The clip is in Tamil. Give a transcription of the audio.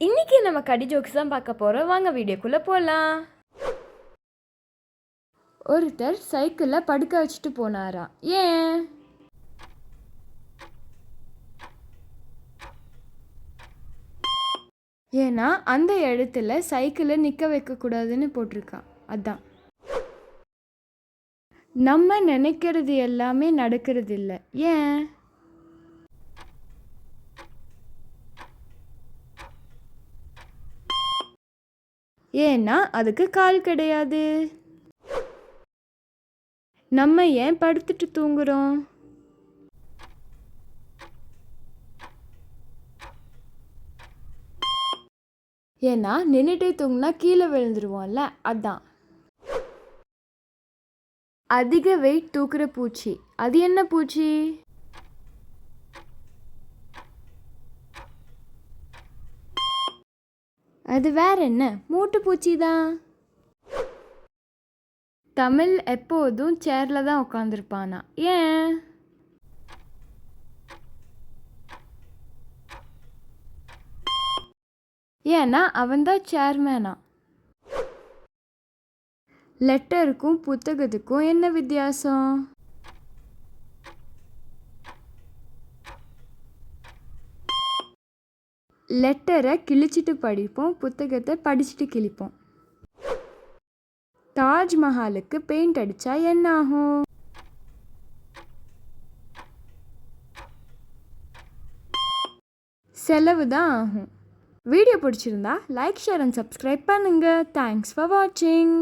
இன்னைக்கு நம்ம கடி ஜோக்ஸ் தான் பார்க்க போகிறோம் வாங்க வீடியோக்குள்ளே போகலாம் ஒருத்தர் சைக்கிளில் படுக்க வச்சுட்டு போனாராம் ஏன்? ஏன்னா அந்த இடத்துல சைக்கிளை நிற்க வைக்கக்கூடாதுன்னு போட்டிருக்கான் அதான். நம்ம நினைக்கிறது எல்லாமே நடக்கிறது இல்லை ஏன்? ஏன்னா அதுக்கு கால் கிடையாது. நம்ம ஏன் படுத்துட்டு தூங்குறோம்? ஏன்னா நின்றுட்டே தூங்குனா கீழே விழுந்துருவோம்ல அதான். அதிக வெயிட் தூக்குற பூச்சி. அது என்ன பூச்சி? அது வேற என்ன? மூட்டு பூச்சி தான். தமிழ் எப்போதும் சேரில் தான் உட்காந்துருப்பானா ஏன்? ஏன்னா அவன்தான் சேர்மேனா லெட்டருக்கும் புத்தகத்துக்கும் என்ன வித்தியாசம்? லெட்டரை கிழிச்சிட்டு படிப்போம் புத்தகத்தை படிச்சுட்டு கிழிப்போம். தாஜ்மஹாலுக்கு பெயிண்ட் அடித்தா என்ன ஆகும் செலவு தான் ஆகும். வீடியோ பிடிச்சிருந்தா லைக் ஷேர் அண்ட் சப்ஸ்கிரைப் பண்ணுங்கள் தேங்க்ஸ் ஃபார் வாட்சிங்